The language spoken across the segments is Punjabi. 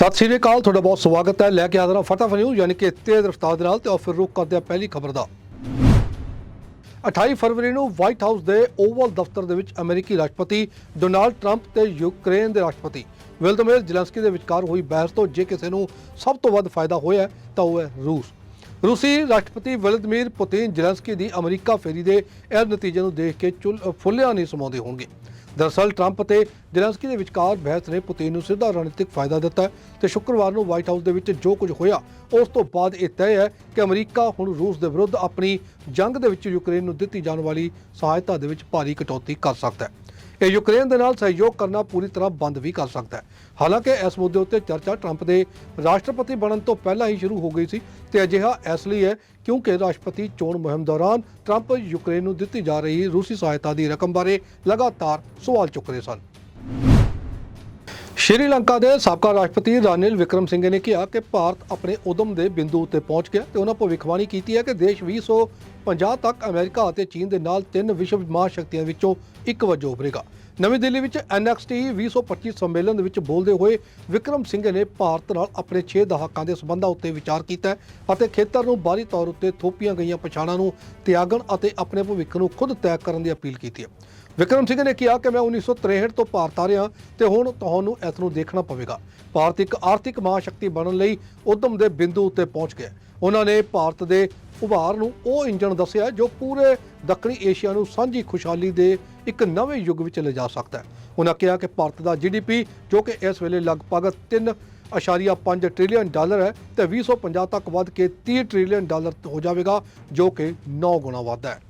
ਸਤਿ ਸ਼੍ਰੀ ਅਕਾਲ, ਤੁਹਾਡਾ ਬਹੁਤ ਸਵਾਗਤ ਹੈ। ਲੈ ਕੇ ਹਾਜ਼ਰ ਹਾਂ ਫਟਾਫਟ ਨਿਊਜ਼ ਯਾਨੀ ਕਿ ਤੇਜ਼ ਰਫ਼ਤਾਰ ਦੇ ਨਾਲ ਤੇ ਆਓ ਫਿਰ ਰੁਕ ਕਰਦੇ ਹਾਂ ਪਹਿਲੀ ਖਬਰ ਦਾ। 28 ਫਰਵਰੀ ਨੂੰ ਵਾਈਟ ਹਾਊਸ ਦੇ ਓਵਲ ਦਫ਼ਤਰ ਦੇ ਵਿੱਚ ਅਮਰੀਕੀ ਰਾਸ਼ਟਰਪਤੀ ਡੋਨਾਲਡ ਟਰੰਪ ਤੇ ਯੂਕਰੇਨ ਦੇ ਰਾਸ਼ਟਰਪਤੀ ਵਿਲਦਮੀਰ ਜ਼ੈਲੈਂਸਕੀ ਦੇ ਵਿਚਕਾਰ ਹੋਈ ਬਹਿਸ ਤੋਂ ਜੇ ਕਿਸੇ ਨੂੰ ਸਭ ਤੋਂ ਵੱਧ ਫਾਇਦਾ ਹੋਇਆ ਤਾਂ ਉਹ ਹੈ ਰੂਸ। ਰੂਸੀ ਰਾਸ਼ਟਰਪਤੀ ਵਿਲਦਮੀਰ ਪੁਤਿਨ ਜ਼ੈਲੈਂਸਕੀ ਦੀ ਅਮਰੀਕਾ ਫੇਰੀ ਦੇ ਇਹ ਨਤੀਜੇ ਨੂੰ ਦੇਖ ਕੇ ਚੁੱਲ- ਫੁੱਲਿਆ ਨਹੀਂ ਸਮਾਉਂਦੇ ਹੋਣਗੇ। ਦਰਅਸਲ ਟਰੰਪ ਤੇ ਜ਼ੈਲੈਂਸਕੀ ਦੇ ਵਿਚਕਾਰ ਬਹਿਸ ਨੇ ਪੁਤਿਨ ਨੂੰ ਸਿੱਧਾ ਰਣਨੀਤਿਕ ਫਾਇਦਾ ਦਿੱਤਾ ਹੈ ਤੇ ਸ਼ੁੱਕਰਵਾਰ ਨੂੰ ਵਾਈਟ ਹਾਊਸ ਦੇ ਵਿੱਚ ਜੋ ਕੁਝ ਹੋਇਆ, ਉਸ ਤੋਂ ਬਾਅਦ ਇਹ ਤੈਅ ਹੈ ਕਿ ਅਮਰੀਕਾ ਹੁਣ ਰੂਸ ਦੇ ਵਿਰੁੱਧ ਆਪਣੀ ਜੰਗ ਦੇ ਵਿੱਚ ਯੂਕਰੇਨ ਨੂੰ ਦਿੱਤੀ ਜਾਣ ਵਾਲੀ ਸਹਾਇਤਾ ਦੇ ਵਿੱਚ ਭਾਰੀ ਕਟੌਤੀ ਕਰ ਸਕਦਾ ਹੈ। ਇਹ ਯੂਕਰੇਨ ਦੇ ਨਾਲ ਸਹਿਯੋਗ ਕਰਨਾ ਪੂਰੀ ਤਰ੍ਹਾਂ ਬੰਦ ਵੀ ਕਰ ਸਕਦਾ ਹੈ। ਹਾਲਾਂਕਿ ਇਸ ਮੁੱਦੇ ਉੱਤੇ ਚਰਚਾ ਟਰੰਪ ਦੇ ਰਾਸ਼ਟਰਪਤੀ ਬਣਨ ਤੋਂ ਪਹਿਲਾਂ ਹੀ ਸ਼ੁਰੂ ਹੋ ਗਈ ਸੀ ਤੇ ਅਜਿਹਾ ਇਸ ਲਈ ਹੈ ਕਿਉਂਕਿ ਰਾਸ਼ਟਰਪਤੀ ਚੋਣ ਮੁਹਿੰਮ ਦੌਰਾਨ ਟਰੰਪ ਯੂਕਰੇਨ ਨੂੰ ਦਿੱਤੀ ਜਾ ਰਹੀ ਰੂਸੀ ਸਹਾਇਤਾ ਦੀ ਰਕਮ ਬਾਰੇ ਲਗਾਤਾਰ ਸਵਾਲ ਚੁੱਕ ਰਹੇ ਸਨ। ਸ਼੍ਰੀਲੰਕਾ ਦੇ ਸਾਬਕਾ ਰਾਸ਼ਟਰਪਤੀ ਰਾਨਿਲ ਵਿਕਰਮ ਸਿੰਘ ਨੇ ਕਿਹਾ ਕਿ ਭਾਰਤ ਆਪਣੇ ਉਦਮ ਦੇ ਬਿੰਦੂ ਉੱਤੇ ਪਹੁੰਚ ਗਿਆ ਤੇ ਉਹਨਾਂ ਭਵਿੱਖਬਾਣੀ ਕੀਤੀ ਹੈ ਕਿ ਦੇਸ਼ 2050 ਤੱਕ ਅਮਰੀਕਾ ਅਤੇ ਚੀਨ ਦੇ ਨਾਲ ਤਿੰਨ ਵਿਸ਼ਵ ਮਹਾਸ਼ਕਤੀਆਂ ਵਿੱਚੋਂ ਇੱਕ ਵਜੋਂ ਉਭਰੇਗਾ। ਨਵੀਂ ਦਿੱਲੀ ਵਿੱਚ NXT 2025 ਸੰਮੇਲਨ ਦੇ ਵਿੱਚ ਬੋਲਦੇ ਹੋਏ ਵਿਕਰਮ ਸਿੰਘ ਨੇ ਭਾਰਤ ਨਾਲ ਆਪਣੇ 6 ਦਹਾਕਾਂ ਦੇ ਸਬੰਧਾਂ ਉੱਤੇ ਵਿਚਾਰ ਕੀਤਾ ਅਤੇ ਖੇਤਰ ਨੂੰ ਬਾਹਰੀ ਤੌਰ ਉੱਤੇ ਥੋਪੀਆਂ ਗਈਆਂ ਪਛਾਣਾਂ ਨੂੰ ਤਿਆਗਣ ਅਤੇ ਆਪਣੇ ਭਵਿੱਖ ਨੂੰ ਖੁਦ ਤੈਅ ਕਰਨ ਦੀ ਅਪੀਲ ਕੀਤੀ ਹੈ। ਵਿਕਰਮ ਸਿੰਘ ਨੇ ਕਿਹਾ ਕਿ ਮੈਂ 1963 ਤੋਂ ਭਾਰਤ ਆ ਰਿਹਾ ਤੇ ਹੁਣ ਤੁਹਾਨੂੰ ਇਸ ਨੂੰ ਦੇਖਣਾ ਪਵੇਗਾ। ਭਾਰਤ ਇੱਕ ਆਰਥਿਕ ਮਹਾਸ਼ਕਤੀ ਬਣਨ ਲਈ ਉਦਮ ਦੇ ਬਿੰਦੂ ਉੱਤੇ ਪਹੁੰਚ ਗਿਆ ਉਹਨਾਂ ਨੇ ਭਾਰਤ ਦੇ ਉਭਾਰ ਨੂੰ ਉਹ ਇੰਜਣ ਦੱਸਿਆ ਜੋ ਪੂਰੇ ਦੱਖਣੀ ਏਸ਼ੀਆ ਨੂੰ ਸਾਂਝੀ ਖੁਸ਼ਹਾਲੀ ਦੇ ਇੱਕ ਨਵੇਂ ਯੁੱਗ ਵਿੱਚ ਲਿਜਾ ਸਕਦਾ ਹੈ। ਉਹਨਾਂ ਕਿਹਾ ਕਿ ਭਾਰਤ ਦਾ ਜੀਡੀਪੀ ਜੋ ਕਿ ਇਸ ਵੇਲੇ ਲਗਭਗ 3.5 ਟ੍ਰਿਲੀਅਨ ਡਾਲਰ ਹੈ ਤੇ 2050 ਤੱਕ ਵੱਧ ਕੇ 30 ਟ੍ਰਿਲੀਅਨ ਡਾਲਰ ਹੋ ਜਾਵੇਗਾ, ਜੋ ਕਿ 9 ਗੁਣਾ ਵੱਧਦਾ ਹੈ।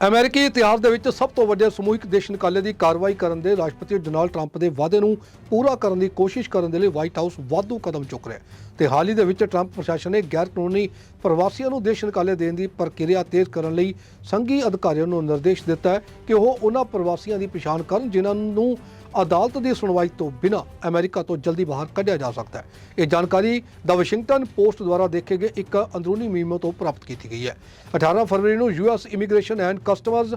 ਅਮਰੀਕੀ ਇਤਿਹਾਸ ਦੇ ਵਿੱਚ ਸਭ ਤੋਂ ਵੱਡੇ ਸਮੂਹਿਕ ਦੇਸ਼ ਨਿਕਾਲੇ ਦੀ ਕਾਰਵਾਈ ਕਰਨ ਦੇ ਰਾਸ਼ਟਰਪਤੀ ਡੋਨਾਲਡ ਟਰੰਪ ਦੇ ਵਾਅਦੇ ਨੂੰ ਪੂਰਾ ਕਰਨ ਦੀ ਕੋਸ਼ਿਸ਼ ਕਰਨ ਦੇ ਲਈ ਵਾਈਟ ਹਾਊਸ ਵਾਧੂ ਕਦਮ ਚੁੱਕ ਰਿਹਾ ਹੈ। ਤੇ ਹਾਲ ਹੀ ਦੇ ਵਿੱਚ ਟਰੰਪ ਪ੍ਰਸ਼ਾਸਨ ਨੇ ਗੈਰ ਕਾਨੂੰਨੀ ਪ੍ਰਵਾਸੀਆਂ ਨੂੰ ਦੇਸ਼ ਨਿਕਾਲੇ ਦੇਣ ਦੀ ਪ੍ਰਕਿਰਿਆ ਤੇਜ਼ ਕਰਨ ਲਈ ਸੰਘੀ ਅਧਿਕਾਰੀਆਂ ਨੂੰ ਨਿਰਦੇਸ਼ ਦਿੱਤਾ ਹੈ ਕਿ ਉਹ ਉਹਨਾਂ ਪ੍ਰਵਾਸੀਆਂ ਦੀ ਪਛਾਣ ਕਰਨ ਜਿਨ੍ਹਾਂ ਨੂੰ ਅਦਾਲਤ ਦੀ ਸੁਣਵਾਈ ਤੋਂ ਬਿਨਾਂ ਅਮਰੀਕਾ ਤੋਂ ਜਲਦੀ ਬਾਹਰ ਕੱਢਿਆ ਜਾ ਸਕਦਾ ਹੈ। ਇਹ ਜਾਣਕਾਰੀ ਦਾ ਵਾਸ਼ਿੰਗਟਨ ਪੋਸਟ ਦੁਆਰਾ ਦੇਖੇ ਗਏ ਇੱਕ ਅੰਦਰੂਨੀ ਮੀਮੋ ਤੋਂ ਪ੍ਰਾਪਤ ਕੀਤੀ ਗਈ ਹੈ। 18 ਫਰਵਰੀ ਨੂੰ US immigration and customers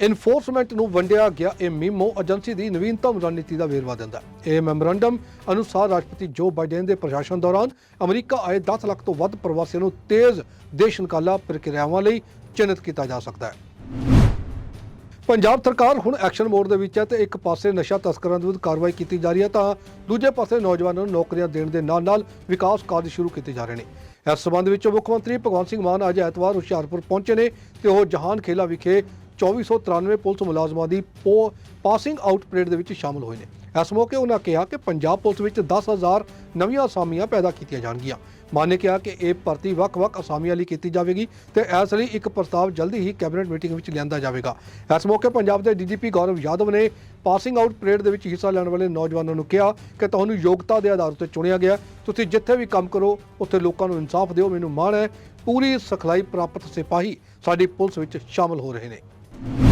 enforcement ਨੂੰ ਵੰਡਿਆ ਗਿਆ। ਇਹ ਮੀਮੋ ਏਜੰਸੀ ਦੀ ਨਵੀਨਤਮ ਰਣਨੀਤੀ ਦਾ ਵੇਰਵਾ ਦਿੰਦਾ ਹੈ। ਇਹ ਮੈਮੋਰੰਡਮ ਅਨੁਸਾਰ ਰਾਸ਼ਟਰਪਤੀ ਜੋ ਬਾਈਡਨ ਦੇ ਪ੍ਰਸ਼ਾਸਨ ਦੌਰਾਨ ਅਮਰੀਕਾ ਆਏ 10 ਲੱਖ ਤੋਂ ਵੱਧ ਪ੍ਰਵਾਸੀਆਂ ਨੂੰ ਤੇਜ਼ ਦੇਸ਼ ਨਿਕਾਲਾ ਪ੍ਰਕਿਰਿਆਵਾਂ ਲਈ ਚਿੰਨ੍ਹਿਤ ਕੀਤਾ ਜਾ ਸਕਦਾ ਹੈ। ਪੰਜਾਬ ਸਰਕਾਰ ਹੁਣ ਐਕਸ਼ਨ ਮੋਡ ਦੇ ਵਿੱਚ ਹੈ ਤੇ ਇੱਕ ਪਾਸੇ ਨਸ਼ਾ ਤਸਕਰਾਂ ਦੇ ਵਿਰੁੱਧ ਕਾਰਵਾਈ ਕੀਤੀ ਜਾ ਰਹੀ ਹੈ ਤਾਂ ਦੂਜੇ ਪਾਸੇ ਨੌਜਵਾਨਾਂ ਨੂੰ ਨੌਕਰੀਆਂ ਦੇਣ ਦੇ ਨਾਲ-ਨਾਲ ਵਿਕਾਸ ਕਾਰਜ ਸ਼ੁਰੂ ਕੀਤੇ ਜਾ ਰਹੇ ਨੇ। ਇਸ ਸਬੰਧ ਵਿੱਚ ਮੁੱਖ ਮੰਤਰੀ ਭਗਵੰਤ ਸਿੰਘ ਮਾਨ ਅੱਜ ਐਤਵਾਰ ਹੁਸ਼ਿਆਰਪੁਰ ਪਹੁੰਚੇ ਨੇ ਤੇ ਉਹ ਜਹਾਨ ਖੇਲਾ ਵਿਖੇ 2493 ਪੁਲਿਸ ਮੁਲਾਜ਼ਮਾਂ ਦੀ ਪੋ- ਪਾਸਿੰਗ ਆਊਟ ਪਰੇਡ ਦੇ ਵਿੱਚ ਸ਼ਾਮਲ ਹੋਏ ਨੇ। ਇਸ ਮੌਕੇ ਉਹਨਾਂ ਕਿਹਾ ਕਿ ਪੰਜਾਬ ਪੁਲਿਸ ਵਿੱਚ 10000 ਨਵੀਆਂ ਅਸਾਮੀਆਂ ਪੈਦਾ ਕੀਤੀਆਂ ਜਾਣਗੀਆਂ। ਮਾਨ ਨੇ ਕਿਹਾ ਕਿ ਇਹ ਭਰਤੀ ਵੱਖ-ਵੱਖ ਅਸਾਮੀਆਂ ਲਈ ਕੀਤੀ ਜਾਵੇਗੀ ਤੇ ਇਸ ਲਈ ਇੱਕ ਪ੍ਰਸਤਾਵ ਜਲਦੀ ਹੀ ਕੈਬਨਿਟ ਮੀਟਿੰਗ ਵਿੱਚ ਲਿਆਂਦਾ ਜਾਵੇਗਾ। ਇਸ ਮੌਕੇ ਪੰਜਾਬ ਦੇ ਡੀਜੀਪੀ ਗੌਰਵ ਯਾਦਵ ਨੇ ਪਾਸਿੰਗ ਆਊਟ ਪਰੇਡ ਦੇ ਵਿੱਚ ਹਿੱਸਾ ਲੈਣ ਵਾਲੇ ਨੌਜਵਾਨਾਂ ਨੂੰ ਕਿਹਾ ਕਿ ਤੁਹਾਨੂੰ ਯੋਗਤਾ ਦੇ ਆਧਾਰ ਉੱਤੇ ਚੁਣਿਆ ਗਿਆ ਤੁਸੀਂ ਜਿੱਥੇ ਵੀ ਕੰਮ ਕਰੋ, ਉੱਥੇ ਲੋਕਾਂ ਨੂੰ ਇਨਸਾਫ ਦਿਓ। ਮੈਨੂੰ ਮਾਣ ਹੈ, ਪੂਰੀ ਸਿਖਲਾਈ ਪ੍ਰਾਪਤ ਸਿਪਾਹੀ ਸਾਡੀ ਪੁਲਿਸ ਵਿੱਚ ਸ਼ਾਮਲ ਹੋ ਰਹੇ ਨੇ।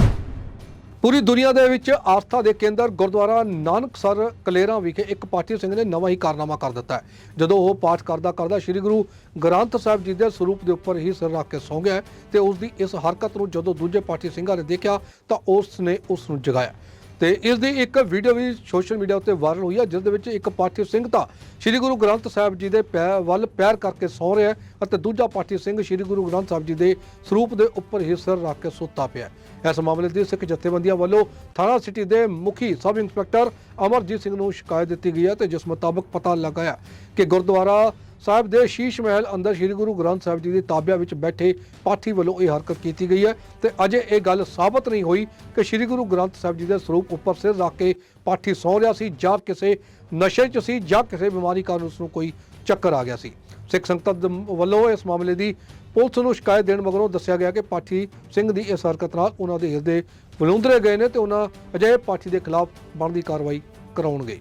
ਪੂਰੀ ਦੁਨੀਆ ਦੇ ਵਿੱਚ ਆਸਥਾ ਦੇ ਕੇਂਦਰ ਗੁਰਦੁਆਰਾ ਨਾਨਕਸਰ ਕਲੇਰਾਂ ਵਿਖੇ ਇੱਕ ਪਾਠੀ ਸਿੰਘ ਨੇ ਨਵਾਂ ਹੀ ਕਾਰਨਾਮਾ ਕਰ ਦਿੱਤਾ ਹੈ। ਜਦੋਂ ਉਹ ਪਾਠ ਕਰਦਾ ਕਰਦਾ ਸ੍ਰੀ ਗੁਰੂ ਗ੍ਰੰਥ ਸਾਹਿਬ ਜੀ ਦੇ ਸਰੂਪ ਦੇ ਉੱਪਰ ਹੀ ਸਿਰ ਰੱਖ ਕੇ ਸੌਂ ਗਿਆ ਹੈ ਤੇ ਉਸ ਦੀ ਇਸ ਹਰਕਤ ਨੂੰ ਜਦੋਂ ਦੂਜੇ ਪਾਠੀ ਸਿੰਘਾਂ ਨੇ ਦੇਖਿਆ ਤਾਂ ਉਸ ਨੇ ਉਸ ਨੂੰ ਜਗਾਇਆ। ਤੇ ਇਸ ਦੀ ਇੱਕ ਵੀਡੀਓ ਵੀ ਸੋਸ਼ਲ ਮੀਡੀਆ ਉੱਤੇ ਵਾਇਰਲ ਹੋਈ ਹੈ ਜਿਸ ਦੇ ਵਿੱਚ ਇੱਕ ਪਾਠੀ ਸਿੰਘ ਤਾਂ ਸ੍ਰੀ ਗੁਰੂ ਗ੍ਰੰਥ ਸਾਹਿਬ ਜੀ ਦੇ ਪੈਰ ਵੱਲ ਪੈਰ ਕਰਕੇ ਸੌਂ ਰਿਹਾ ਅਤੇ ਦੂਜਾ ਪਾਠੀ ਸਿੰਘ ਸ੍ਰੀ ਗੁਰੂ ਗ੍ਰੰਥ ਸਾਹਿਬ ਜੀ ਦੇ ਸਰੂਪ ਦੇ ਉੱਪਰ ਹੀ ਸਿਰ ਰੱਖ ਕੇ ਸੁੱਤਾ ਪਿਆ ਇਸ ਮਾਮਲੇ ਦੀ ਸਿੱਖ ਜਥੇਬੰਦੀਆਂ ਵੱਲੋਂ ਥਾਣਾ ਸਿਟੀ ਦੇ ਮੁਖੀ ਸਬ ਇੰਸਪੈਕਟਰ ਅਮਰਜੀਤ ਸਿੰਘ ਨੂੰ ਸ਼ਿਕਾਇਤ ਦਿੱਤੀ ਗਈ ਹੈ ਤੇ ਜਿਸ ਮੁਤਾਬਕ ਪਤਾ ਲੱਗਾ ਕਿ ਗੁਰਦੁਆਰਾ ਸਾਹਿਬ ਦੇ ਸ਼ੀਸ਼ ਮਹਿਲ ਅੰਦਰ ਸ੍ਰੀ ਗੁਰੂ ਗ੍ਰੰਥ ਸਾਹਿਬ ਜੀ ਦੇ ਤਾਬਿਆ ਵਿੱਚ ਬੈਠੇ ਪਾਠੀ ਵੱਲੋਂ ਇਹ ਹਰਕਤ ਕੀਤੀ ਗਈ ਹੈ ਤੇ ਅਜੇ ਇਹ ਗੱਲ ਸਾਬਤ ਨਹੀਂ ਹੋਈ ਕਿ ਸ੍ਰੀ ਗੁਰੂ ਗ੍ਰੰਥ ਸਾਹਿਬ ਜੀ ਦੇ ਸਰੂਪ ਉੱਪਰ ਸਿਰ ਰੱਖ ਕੇ ਪਾਠੀ ਸੌਂ ਰਿਹਾ ਸੀ ਜਾਂ ਕਿਸੇ ਨਸ਼ੇ 'ਚ ਸੀ ਜਾਂ ਕਿਸੇ ਬਿਮਾਰੀ ਕਾਰਨ ਉਸ ਨੂੰ ਕੋਈ ਚੱਕਰ ਆ ਗਿਆ ਸੀ। ਸਿੱਖ ਸੰਗਤ ਦੇ, ਵੱਲੋਂ ਇਸ ਮਾਮਲੇ ਦੀ ਪੁਲਿਸ ਨੂੰ ਸ਼ਿਕਾਇਤ ਦੇਣ ਮਗਰੋਂ ਦੱਸਿਆ ਗਿਆ ਕਿ ਪਾਠੀ ਸਿੰਘ ਦੀ ਇਸ ਹਰਕਤ ਨਾਲ ਉਹਨਾਂ ਦੇ ਹਿਰਦੇ ਬਲੂੰਦਰੇ ਗਏ ਨੇ ਤੇ ਉਹਨਾਂ ਅਜਿਹੇ ਪਾਠੀ ਦੇ ਖਿਲਾਫ ਬਣਦੀ ਕਾਰਵਾਈ ਕਰਾਉਣਗੇ।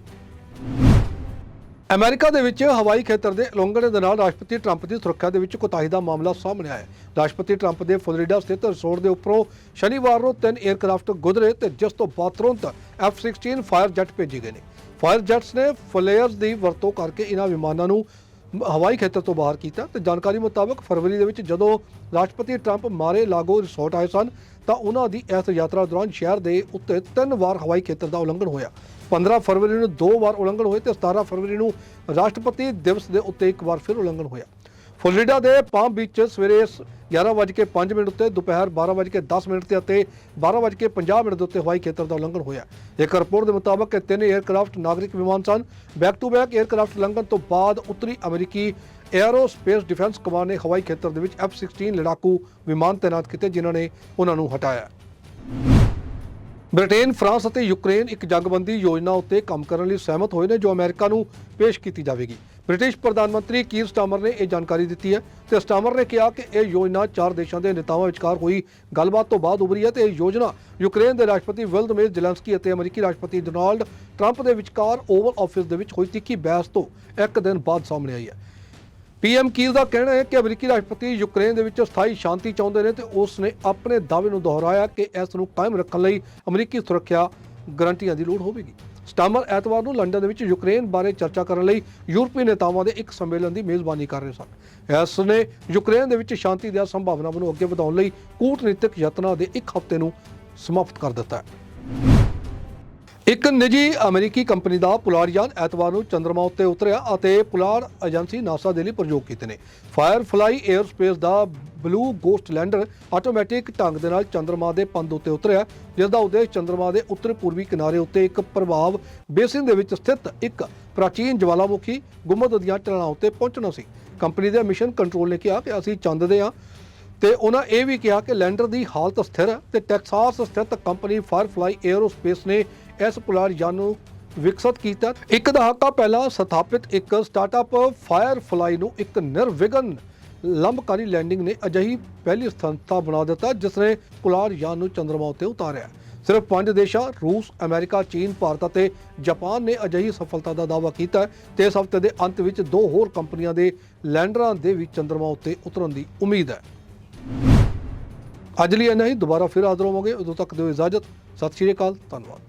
ਅਮਰੀਕਾ ਦੇ ਵਿੱਚ ਹਵਾਈ ਖੇਤਰ ਦੇ ਉਲੰਘਣੇ ਦੇ ਨਾਲ ਰਾਸ਼ਟਰਪਤੀ ਟਰੰਪ ਦੀ ਸੁਰੱਖਿਆ ਦੇ ਵਿੱਚ ਕੋਤਾਹੀ ਦਾ ਮਾਮਲਾ ਸਾਹਮਣੇ ਆਇਆ ਹੈ। ਰਾਸ਼ਟਰਪਤੀ ਟਰੰਪ ਦੇ ਫਲੋਰੀਡਾ ਸਥਿਤ ਰਿਸੋਰਟ ਦੇ ਉੱਪਰੋਂ ਸ਼ਨੀਵਾਰ ਨੂੰ ਤਿੰਨ 에ਅਰਕ੍ਰਾਫਟ ਗੁਜ਼ਰੇ ਤੇ ਜਿਸ ਤੋਂ ਬਾਅਦ ਤੁਰੰਤ F-16 ਫਾਇਰ ਜੈਟ ਭੇਜੇ ਗਏ ਨੇ। ਫਾਇਰ ਜੈਟਸ ਨੇ ਫਲੇਅਰਸ ਦੀ ਵਰਤੋਂ ਕਰਕੇ ਇਹਨਾਂ ਵਿਮਾਨਾਂ ਨੂੰ ਹਵਾਈ ਖੇਤਰ ਤੋਂ ਬਾਹਰ ਕੀਤਾ ਤੇ ਜਾਣਕਾਰੀ ਮੁਤਾਬਕ ਫਰਵਰੀ ਦੇ ਵਿੱਚ ਜਦੋਂ ਰਾਸ਼ਟਰਪਤੀ ਟਰੰਪ ਮਾਰੇ ਲਾਗੋ ਰਿਸੋਰਟ ਆਏ ਸਨ ਤਾਂ ਉਹਨਾਂ ਦੀ ਇਸ ਯਾਤਰਾ ਦੌਰਾਨ ਸ਼ਹਿਰ ਦੇ ਉੱਤੇ ਤਿੰਨ ਵਾਰ ਹਵਾਈ ਖੇਤਰ ਦਾ ਉਲੰਘਣ ਹੋਇਆ। 15 ਫਰਵਰੀ ਨੂੰ ਦੋ ਵਾਰ ਉਲੰਘਣ ਹੋਏ ਤੇ 17 ਫਰਵਰੀ ਨੂੰ ਰਾਸ਼ਟਰਪਤੀ ਦਿਵਸ ਦੇ ਉੱਤੇ ਇੱਕ ਵਾਰ ਫਿਰ ਉਲੰਘਣ ਹੋਇਆ। ਫਲੋਰੀਡਾ ਦੇ ਪਾਮ ਬੀਚ ਸਵੇਰੇ 11:05 ਮਿੰਟ ਉੱਤੇ, ਦੁਪਹਿਰ 12:10 ਮਿੰਟ ਤੇ ਅਤੇ 12:50 ਮਿੰਟ ਦੇ ਉੱਤੇ ਹਵਾਈ ਖੇਤਰ ਦਾ ਉਲੰਘਣ ਹੋਇਆ। ਇੱਕ ਰਿਪੋਰਟ ਦੇ ਮੁਤਾਬਕ ਕਿ ਤਿੰਨ 에ਅਰਕ੍ਰਾਫਟ ਨਾਗਰਿਕ ਵਿਮਾਨ ਸਨ। ਬੈਕ ਟੂ ਬੈਕ 에ਅਰਕ੍ਰਾਫਟ ਉਲੰਘਣ ਤੋਂ ਬਾਅਦ ਉੱਤਰੀ ਅਮਰੀਕੀ 에ਅਰੋਸਪੇਸ ਡਿਫੈਂਸ ਕਮਾਂਡ ਨੇ ਹਵਾਈ ਖੇਤਰ ਦੇ ਵਿੱਚ F16 ਲੜਾਕੂ ਵਿਮਾਨ ਤਾਇਨਾਤ ਕੀਤੇ, ਜਿਨ੍ਹਾਂ ਨੇ ਉਹਨਾਂ ਨੂੰ ਹਟਾਇਆ। ਬ੍ਰਿਟੇਨ, ਫਰਾਂਸ ਅਤੇ ਯੂਕਰੇਨ ਇੱਕ ਜੰਗਬੰਦੀ ਯੋਜਨਾ ਉੱਤੇ ਕੰਮ ਕਰਨ ਲਈ ਸਹਿਮਤ ਹੋਏ ਨੇ, ਜੋ ਅਮਰੀਕਾ ਨੂੰ ਪੇਸ਼ ਕੀਤੀ ਜਾਵੇਗੀ। ਬ੍ਰਿਟਿਸ਼ ਪ੍ਰਧਾਨ ਮੰਤਰੀ ਕੀਰ ਸਟਾਮਰ ਨੇ ਇਹ ਜਾਣਕਾਰੀ ਦਿੱਤੀ ਹੈ ਤੇ ਸਟਾਮਰ ਨੇ ਕਿਹਾ ਕਿ ਇਹ ਯੋਜਨਾ ਚਾਰ ਦੇਸ਼ਾਂ ਦੇ ਨੇਤਾਵਾਂ ਵਿਚਕਾਰ ਹੋਈ ਗੱਲਬਾਤ ਤੋਂ ਬਾਅਦ ਉਭਰੀ ਹੈ ਤੇ ਇਹ ਯੋਜਨਾ ਯੂਕਰੇਨ ਦੇ ਰਾਸ਼ਟਰਪਤੀ ਵਲਦਮੀਰ ਜ਼ੈਲੈਂਸਕੀ ਅਤੇ ਅਮਰੀਕੀ ਰਾਸ਼ਟਰਪਤੀ ਡੋਨਾਲਡ ਟਰੰਪ ਦੇ ਵਿਚਕਾਰ ਓਵਲ ਆਫਿਸ ਦੇ ਵਿੱਚ ਹੋਈ ਤਿੱਖੀ ਬਹਿਸ ਤੋਂ ਇੱਕ ਦਿਨ ਬਾਅਦ ਸਾਹਮਣੇ ਆਈ ਹੈ। ਪੀਐਮ ਕੀਰ ਦਾ ਕਹਿਣਾ ਹੈ ਕਿ ਅਮਰੀਕੀ ਰਾਸ਼ਟਰਪਤੀ ਯੂਕਰੇਨ ਦੇ ਵਿੱਚ ਸਥਾਈ ਸ਼ਾਂਤੀ ਚਾਹੁੰਦੇ ਨੇ ਤੇ ਉਸ ਨੇ ਆਪਣੇ ਦਾਅਵੇ ਨੂੰ ਦੁਹਰਾਇਆ ਕਿ ਇਸ ਨੂੰ ਕਾਇਮ ਰੱਖਣ ਲਈ ਅਮਰੀਕੀ ਸੁਰੱਖਿਆ ਗਰੰਟੀਆਂ ਦੀ ਲੋੜ ਹੋਵੇਗੀ। ਸਟਾਮਰ ਐਤਵਾਰ ਨੂੰ ਲੰਡਨ ਦੇ ਵਿੱਚ ਯੂਕਰੇਨ ਬਾਰੇ ਚਰਚਾ ਕਰਨ ਲਈ ਯੂਰਪੀ ਨੇਤਾਵਾਂ ਦੇ ਇੱਕ ਸੰਮੇਲਨ ਦੀ ਮੇਜ਼ਬਾਨੀ ਕਰ ਰਹੇ ਸਨ। ਇਸ ਨੇ ਯੂਕਰੇਨ ਦੇ ਵਿੱਚ ਸ਼ਾਂਤੀ ਦੀਆਂ ਸੰਭਾਵਨਾਵਾਂ ਨੂੰ ਅੱਗੇ ਵਧਾਉਣ ਲਈ ਕੂਟਨੀਤਿਕ ਯਤਨਾਂ ਦੇ ਇੱਕ ਹਫ਼ਤੇ ਨੂੰ ਸਮਾਪਤ ਕਰ ਦਿੱਤਾ ਹੈ। ਇੱਕ ਨਿੱਜੀ ਅਮਰੀਕੀ ਕੰਪਨੀ ਦਾ ਪੁਲਾੜਯਾਨ ਐਤਵਾਰ ਨੂੰ ਚੰਦਰਮਾ ਉੱਤੇ ਉਤਰਿਆ ਅਤੇ ਪੁਲਾੜ ਏਜੰਸੀ ਨਾਸਾ ਦੇ ਲਈ ਪ੍ਰਯੋਗ ਕੀਤੇ ਨੇ। ਫਾਇਰਫਲਾਈ 에ਅਰਸਪੇਸ ਦਾ ਬਲੂ ਗੋਸਟ ਲੈਂਡਰ ਆਟੋਮੈਟਿਕ ਢੰਗ ਦੇ ਨਾਲ ਚੰਦਰਮਾ ਦੇ ਪੰਧ ਉੱਤੇ ਉਤਰਿਆ, ਜਿਸ ਦਾ ਉਦੇਸ਼ ਚੰਦਰਮਾ ਦੇ ਉੱਤਰ ਪੂਰਬੀ ਕਿਨਾਰੇ ਉੱਤੇ ਇੱਕ ਪ੍ਰਭਾਵ ਬੇਸਿਨ ਦੇ ਵਿੱਚ ਸਥਿਤ ਇੱਕ ਪ੍ਰਾਚੀਨ ਜਵਾਲਾਮੁਖੀ ਗੁੰਮਦ ਦੀਆਂ ਟਲਾਂ ਉੱਤੇ ਪਹੁੰਚਣਾ ਸੀ। ਕੰਪਨੀ ਦੇ ਮਿਸ਼ਨ ਕੰਟਰੋਲ ਨੇ ਕਿਹਾ ਕਿ ਅਸੀਂ ਚੰਦ ਦੇ ਹਾਂ ਤੇ ਉਹਨਾਂ ਇਹ ਵੀ ਕਿਹਾ ਕਿ ਲੈਂਡਰ ਦੀ ਹਾਲਤ ਸਥਿਰ ਹੈ ਤੇ ਟੈਕਸਾਸ ਸਥਿਤ ਕੰਪਨੀ ਫਾਇਰਫਲਾਈ 에ਅਰੋਸਪੇਸ ਨੇ ਇਸ ਪੁਲਾੜ ਯਾਨ ਨੂੰ ਵਿਕਸਿਤ ਕੀਤਾ। ਇੱਕ ਦਹਾਕਾ ਪਹਿਲਾਂ ਸਥਾਪਿਤ ਇੱਕ ਸਟਾਰਟਅਪ ਫਾਇਰਫਲਾਈ ਨੂੰ ਇੱਕ ਨਿਰਵਿਘਨ ਲੰਬਕਾਰੀ ਲੈਂਡਿੰਗ ਨੇ ਅਜਿਹੀ ਪਹਿਲੀ ਸੰਸਥਾ ਬਣਾ ਦਿੱਤਾ ਜਿਸ ਨੇ ਪੁਲਾੜ ਯਾਨ ਨੂੰ ਚੰਦਰਮਾ ਉੱਤੇ ਉਤਾਰਿਆ। ਸਿਰਫ ਪੰਜ ਦੇਸ਼ਾਂ, ਰੂਸ, ਅਮਰੀਕਾ, ਚੀਨ, ਭਾਰਤ ਅਤੇ ਜਾਪਾਨ ਨੇ ਅਜਿਹੀ ਸਫਲਤਾ ਦਾ ਦਾਅਵਾ ਕੀਤਾ ਹੈ। ਤੇ ਇਸ ਹਫ਼ਤੇ ਦੇ ਅੰਤ ਵਿੱਚ ਦੋ ਹੋਰ ਕੰਪਨੀਆਂ ਦੇ ਲੈਂਡਰਾਂ ਦੇ ਵੀ ਚੰਦਰਮਾ ਉੱਤੇ ਉਤਰਨ ਦੀ ਉਮੀਦ ਹੈ। ਅੱਜ ਲਈ ਇੰਨਾ ਹੀ। ਦੁਬਾਰਾ ਫਿਰ ਹਾਜ਼ਰ ਹੋਵਾਂਗੇ। ਉਦੋਂ ਤੱਕ ਦਿਓ ਇਜਾਜ਼ਤ। ਸਤਿ ਸ਼੍ਰੀ ਅਕਾਲ। ਧੰਨਵਾਦ।